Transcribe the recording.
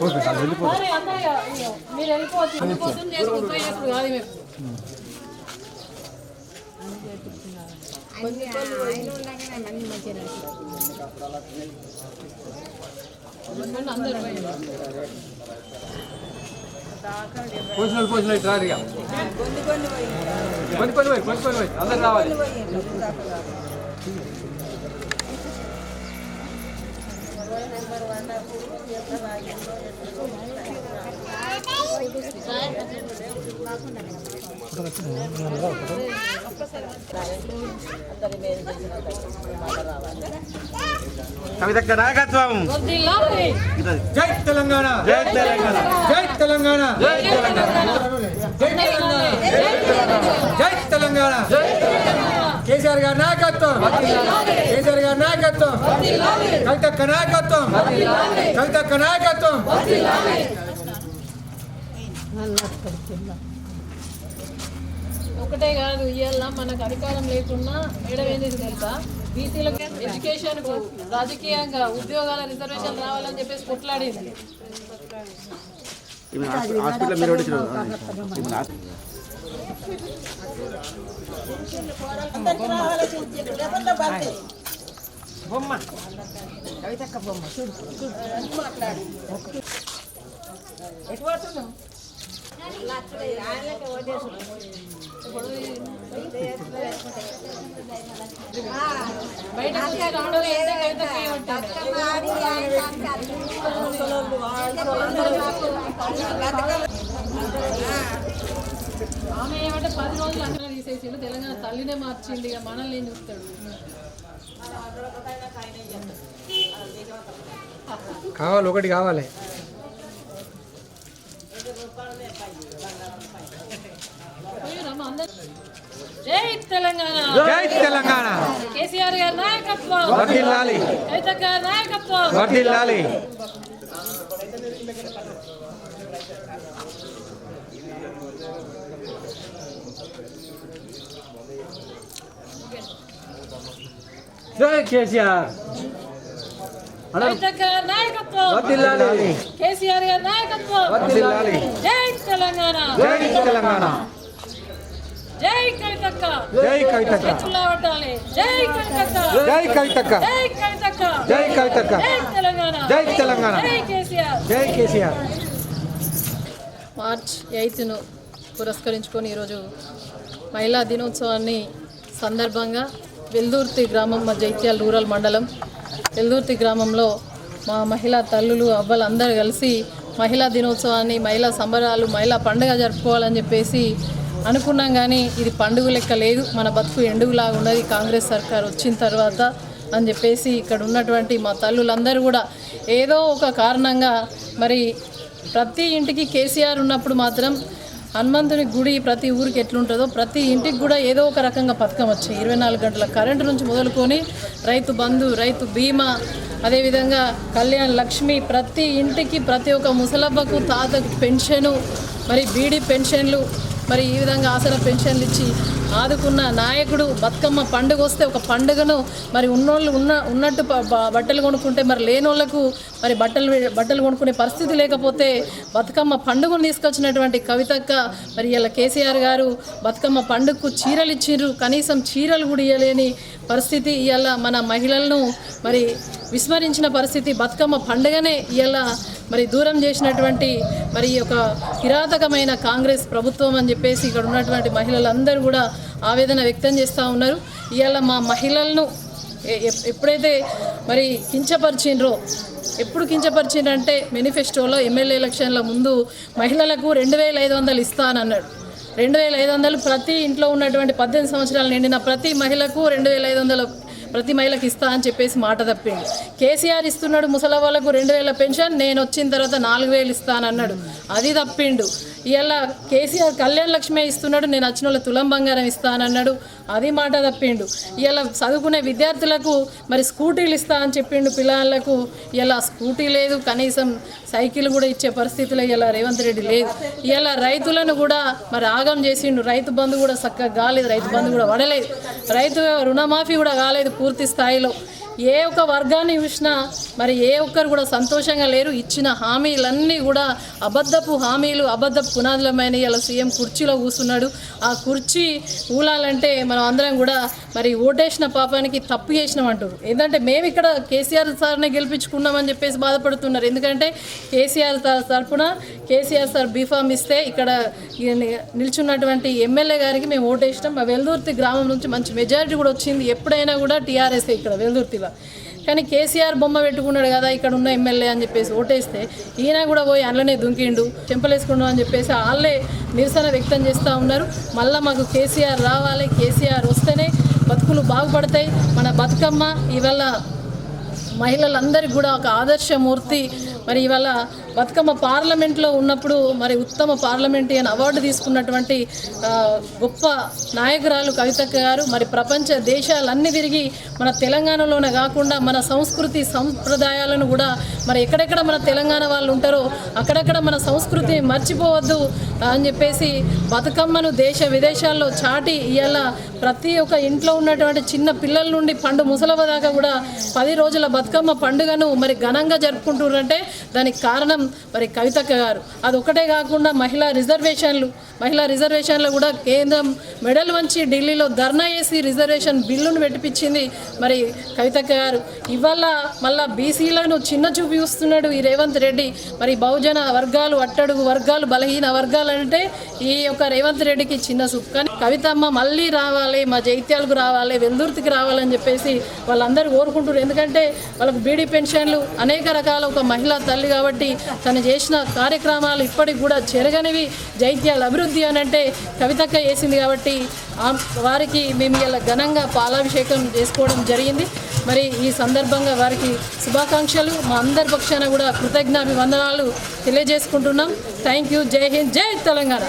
మరి అందరూ ఇక- ఇక మీరు వెళ్ళిపోవచ్చు వెళ్ళిపోతుంది చేసుకుంటూ ఇప్పుడు కాదు మేము కొంతమంది అందరూ పోయారు. పోసినోళ్ళు పోసినట్టు రారు ఇక కొన్ని కొన్ని పోయి కొన్ని కొన్ని పోయి అందరు రావాలి కవితక్క నాయకత్వం జై తెలంగాణ. జై తెలంగాణ జై తెలంగాణ. జై తెలంగాణ కేసీఆర్ గారి నాయకత్వం. కేసీఆర్ గారి నాయకత్వం. కవితక్క నాయకత్వం. కవితక్క నాయకత్వం. ఒకటే కాదు ఇవాళ మనకు అధికారం లేకున్నా ఏడవేంది తెలుసా? బీసీలకు ఎడ్యుకేషన్కు రాజకీయంగా ఉద్యోగాల రిజర్వేషన్ రావాలని చెప్పేసి కొట్లాడింది. హాస్పిటల్ మీరు బొమ్మ ఒకటి బొమ్మ హాస్పి- బయట కూర్చొని రావడం ఏంటి కవితకి ఏమంటారు? ఆమె ఏమంటే పది రోజులు అక్కడ తీసేసిండు. తెలంగాణ తల్లినే మార్చిండి ఇక మనల్ని ఏం చూస్తాడు? కావాలి ఒకటి కావాలి. అందరూ. జై తెలంగాణ. జై తెలంగాణ. కేసీఆర్ గారి నాయకత్వం. వర్ధిల్లాలి. నాయకత్వం. వర్ధిల్లాలి. జై కేసీఆర్ నాయకత్వం. వర్ధిల్లాలి కేసీఆర్ గారి నాయకత్వం. జై తెలంగాణ. జై తెలంగాణ. జై కవితక్క. జై కవితక్క. జై కవితక్క. జై కవితక్క. జై కవితక్క. జై కవితక్క. జై తెలంగాణ. జై తెలంగాణ. జై కేసీఆర్. జై కేసీఆర్. మార్చ్ ఎయిత్ను పురస్కరించుకొని ఈరోజు మహిళా దినోత్సవాన్ని సందర్భంగా వెల్దుర్తి గ్రామం మా జైత్యాల రూరల్ మండలం. వెల్దుర్తి గ్రామంలో మా మహిళా తల్లులు అవ్వలు అందరూ కలిసి మహిళా దినోత్సవాన్ని మహిళా సంబరాలు మహిళా పండుగ జరుపుకోవాలని చెప్పేసి అనుకున్నాం కానీ ఇది పండుగ లెక్క లేదు. మన బతుకు ఎండుగులాగా ఉన్నది. కాంగ్రెస్ సర్కార్ వచ్చిన తర్వాత అని చెప్పేసి ఇక్కడ ఉన్నటువంటి మా తల్లులందరూ కూడా ఏదో ఒక కారణంగా మరి ప్రతి ఇంటికి కేసీఆర్ ఉన్నప్పుడు మాత్రం హనుమంతుని గుడి ప్రతి ఊరికి ఎట్లుంటుందో ప్రతి ఇంటికి కూడా ఏదో ఒక రకంగా పథకం వచ్చాయి ఇరవై నాలుగు గంటల కరెంటు నుంచి మొదలుకొని రైతు బంధు రైతు బీమా అదేవిధంగా కళ్యాణ్ లక్ష్మి ప్రతి ఇంటికి ప్రతి ఒక్క ముసలబ్బకు తాతకు పెన్షను మరి బీడీ పెన్షన్లు మరి ఈ విధంగా ఆశల పెన్షన్లు ఇచ్చి ఆదుకున్న నాయకుడు బతుకమ్మ పండుగ వస్తే ఒక పండుగను మరి ఉన్నోళ్ళు ఉన్న ఉన్నట్టు బట్టలు కొనుక్కుంటే మరి లేనోళ్ళకు మరి బట్టలు బట్టలు కొనుక్కునే పరిస్థితి లేకపోతే బతుకమ్మ పండుగను తీసుకొచ్చినటువంటి కవితక్క మరి ఇలా కేసీఆర్ గారు బతుకమ్మ పండుగకు చీరలు ఇచ్చిర్రు. కనీసం చీరలు కూడా ఇవ్వలేని పరిస్థితి ఇవాళ మన మహిళలను మరి విస్మరించిన పరిస్థితి బతుకమ్మ పండుగనే ఇవాళ మరి దూరం చేసినటువంటి మరి ఒక కిరాతకమైన కాంగ్రెస్ ప్రభుత్వం అని చెప్పేసి ఇక్కడ ఉన్నటువంటి మహిళలందరూ కూడా ఆవేదన వ్యక్తం చేస్తూ ఉన్నారు. ఇవాళ మా మహిళలను ఎప్పుడైతే మరి కించపరిచిండ్రో ఎప్పుడు కించపరిచిండ్రంటే మేనిఫెస్టోలో ఎమ్మెల్యే ఎలక్షన్ల ముందు మహిళలకు రెండు వేల ఐదు వందలు ఇస్తానన్నాడు. రెండు వేల ఐదు వందలు ప్రతి ఇంట్లో ఉన్నటువంటి పద్దెనిమిది సంవత్సరాలు నిండిన ప్రతి మహిళకు రెండు వేల ఐదు వందలు ప్రతి మహిళకి ఇస్తా అని చెప్పేసి మాట తప్పిండు కేసీఆర్ ఇస్తున్నాడు ముసలి వాళ్ళకు రెండు వేల పెన్షన్ నేను వచ్చిన తర్వాత నాలుగు వేలు ఇస్తానన్నాడు. అది తప్పిండు. ఇలా కేసీఆర్ కళ్యాణ్ లక్ష్మి ఇస్తున్నాడు నేను వచ్చిన వాళ్ళ తులం బంగారం ఇస్తానన్నాడు. అది మాట తప్పిండు. ఇలా చదువుకునే విద్యార్థులకు మరి స్కూటీలు ఇస్తా అని చెప్పిండు పిల్లలకు. ఇలా స్కూటీ లేదు కనీసం సైకిల్ కూడా ఇచ్చే పరిస్థితిలో ఇలా రేవంత్ రెడ్డి లేదు. ఇలా రైతులను కూడా మరి ఆగం చేసిండు. రైతు బంధు కూడా చక్కగా కాలేదు రైతు బంధు కూడా పడలేదు. రైతు రుణమాఫీ కూడా కాలేదు పూర్తి స్థాయిలో. ఏ ఒక్క వర్గాన్ని చూసినా మరి ఏ ఒక్కరు కూడా సంతోషంగా లేరు. ఇచ్చిన హామీలన్నీ కూడా అబద్ధపు హామీలు అబద్ధపు పునాదులమైన ఇలా సీఎం కుర్చీలో కూర్చున్నాడు. ఆ కుర్చీ ఊలాలంటే మనం అందరం కూడా మరి ఓటేసిన పాపానికి తప్పు చేసినాం అంటారు ఏంటంటే మేము ఇక్కడ కేసీఆర్ సార్ని గెలిపించుకున్నామని చెప్పేసి బాధపడుతున్నారు. ఎందుకంటే కేసీఆర్ సార్ తరఫున కేసీఆర్ సార్ బీఫామ్ ఇస్తే ఇక్కడ నిల్చున్నటువంటి ఎమ్మెల్యే గారికి మేము ఓటేసినాం. మా వెల్దుర్తి గ్రామం నుంచి మంచి మెజారిటీ కూడా వచ్చింది. ఎప్పుడైనా కూడా టీఆర్ఎస్ ఇక్కడ వెల్దుర్తిలో. కానీ కేసీఆర్ బొమ్మ పెట్టుకున్నాడు కదా ఇక్కడ ఉన్న ఎమ్మెల్యే అని చెప్పేసి ఓటేస్తే ఈయన కూడా పోయి అందులోనే దుంకిండు చెంపలేసుకుండు అని చెప్పేసి వాళ్ళే నిరసన వ్యక్తం చేస్తూ ఉన్నారు. మళ్ళీ మాకు కేసీఆర్ రావాలి కేసీఆర్ వస్తేనే బతుకులు బాగుపడతాయి. మన బతుకమ్మ ఇవాళ మహిళలందరికీ కూడా ఒక ఆదర్శమూర్తి మరి ఇవాళ బతుకమ్మ పార్లమెంట్లో ఉన్నప్పుడు మరి ఉత్తమ పార్లమెంటేరియన్ అవార్డు తీసుకున్నటువంటి గొప్ప నాయకురాలు కవిత గారు మరి ప్రపంచ దేశాలన్నీ తిరిగి మన తెలంగాణలోనే కాకుండా మన సంస్కృతి సంప్రదాయాలను కూడా మరి ఎక్కడెక్కడ మన తెలంగాణ వాళ్ళు ఉంటారో అక్కడక్కడ మన సంస్కృతి మర్చిపోవద్దు అని చెప్పేసి బతుకమ్మను దేశ విదేశాల్లో చాటి ఇవాళ ప్రతి ఒక్క ఇంట్లో ఉన్నటువంటి చిన్న పిల్లల నుండి పండు ముసలవ దాకా కూడా పది రోజుల బతుకమ్మ పండుగను మరి ఘనంగా జరుపుకుంటున్నారంటే దానికి కారణం మరి కవితక్క గారు. అది ఒకటే కాకుండా మహిళా రిజర్వేషన్లు మహిళా రిజర్వేషన్లు కూడా కేంద్రం మెడల్ వంచి ఢిల్లీలో ధర్నా చేసి రిజర్వేషన్ బిల్లును పెట్టిపించింది మరి కవితక్క గారు. ఇవాళ మళ్ళా బీసీలను చిన్న చూపి చూస్తున్నాడు ఈ రేవంత్ రెడ్డి. మరి బహుజన వర్గాలు అట్టడుగు వర్గాలు బలహీన వర్గాలు అంటే ఈ యొక్క రేవంత్ రెడ్డికి చిన్న చూపు కానీ కవితమ్మ మళ్ళీ రావాలి మా జైత్యాలకు రావాలి వెల్దుర్తికి రావాలని చెప్పేసి వాళ్ళందరూ కోరుకుంటారు ఎందుకంటే వాళ్ళకు బీడీ పెన్షన్లు అనేక రకాల ఒక మహిళా తల్లి కాబట్టి తను చేసిన కార్యక్రమాలు ఇప్పటికి కూడా జరగనివి జైత్యాల అభివృద్ధి అని అంటే కవితక్క వేసింది కాబట్టి వారికి మేము ఇలా ఘనంగా పాలాభిషేకం చేసుకోవడం జరిగింది. మరి ఈ సందర్భంగా వారికి శుభాకాంక్షలు. మా అందరి పక్షాన కూడా కృతజ్ఞాభివందనాలు తెలియజేసుకుంటున్నాం. థ్యాంక్ యూ జై హింద్ జై తెలంగాణ.